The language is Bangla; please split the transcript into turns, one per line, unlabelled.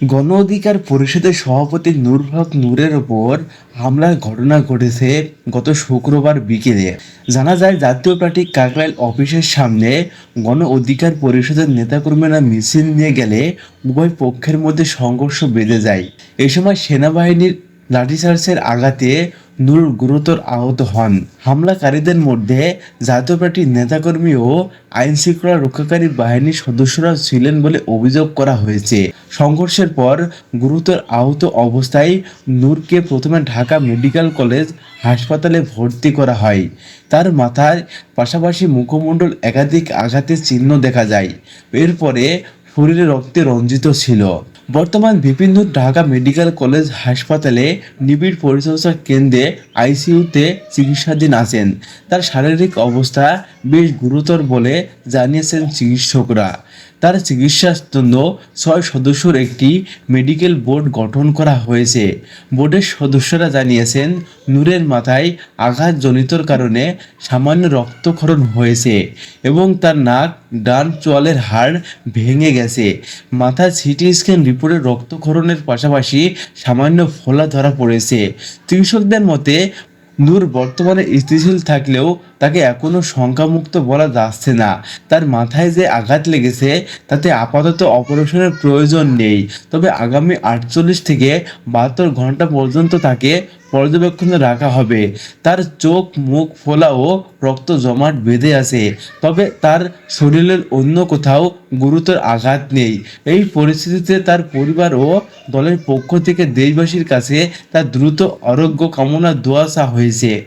গণ অধিকার পরিষদের সভাপতি নূর হক নূরের ওপর হামলার ঘটনা ঘটেছে গত শুক্রবার বিকেলে। জানা যায়, জাতীয় পার্টি কাকরাইল অফিসের সামনে গণ অধিকার পরিষদের নেতাকর্মীরা মিছিল নিয়ে গেলে উভয় পক্ষের মধ্যে সংঘর্ষ বেঁধে যায়। এ সময় সেনাবাহিনীর লাঠিচার্জের আঘাতে নূর গুরুতর আহত হন। হামলাকারীদের মধ্যে জাতীয় পার্টির নেতাকর্মী ও আইন শৃঙ্খলা রক্ষাকারী বাহিনীর সদস্যরা ছিলেন বলে অভিযোগ করা হয়েছে। সংঘর্ষের পর গুরুতর আহত অবস্থায় নূরকে প্রথমে ঢাকা মেডিকেল কলেজ হাসপাতালে ভর্তি করা হয়। তার মাথায় পাশাপাশি মুখমণ্ডল একাধিক আঘাতের চিহ্ন দেখা যায়। এরপরে শরীরে রক্তে রঞ্জিত ছিল। বর্তমান বিভিন্ন ঢাকা মেডিকেল কলেজ হাসপাতালে নিবিড় পরিচর্যা কেন্দ্রে আইসিইউতে চিকিৎসাধীন আছেন। তার শারীরিক অবস্থা বেশ গুরুতর বলে জানিয়েছেন চিকিৎসকরা। তার চিকিৎসার জন্য ছয় সদস্যর একটি মেডিকেল বোর্ড গঠন করা হয়েছে। বোর্ডের সদস্যরা জানিয়েছেন, নূরের মাথায় আঘাতজনিতর কারণে সামান্য রক্তক্ষরণ হয়েছে এবং তার নাক, ডান চোয়ালের হাড় ভেঙে গেছে। মাথার সিটি স্ক্যান রিপোর্টে রক্তক্ষরণের পাশাপাশি সামান্য ফোলা ধরা পড়েছে। চিকিৎসকদের মতে, নূর বর্তমানে স্থিতিশীল থাকলেও তাকে এখনও শঙ্কামুক্ত বলা যাচ্ছে না। তার মাথায় যে আঘাত লেগেছে, তাতে আপাতত অপারেশনের প্রয়োজন নেই। তবে আগামী আটচল্লিশ থেকে বাহাত্তর ঘণ্টা পর্যন্ত তাকে পর্যবেক্ষণে রাখা হবে। তার চোখ, মুখ, ফোলা ও রক্ত জমাট বেঁধে আছে। তবে তার শরীরের অন্য কোথাও গুরুতর আঘাত নেই। এই পরিস্থিতিতে তার পরিবার ও দলের পক্ষ থেকে দেশবাসীর কাছে তার দ্রুত আরোগ্য কামনা দোয়াশা হয়েছে।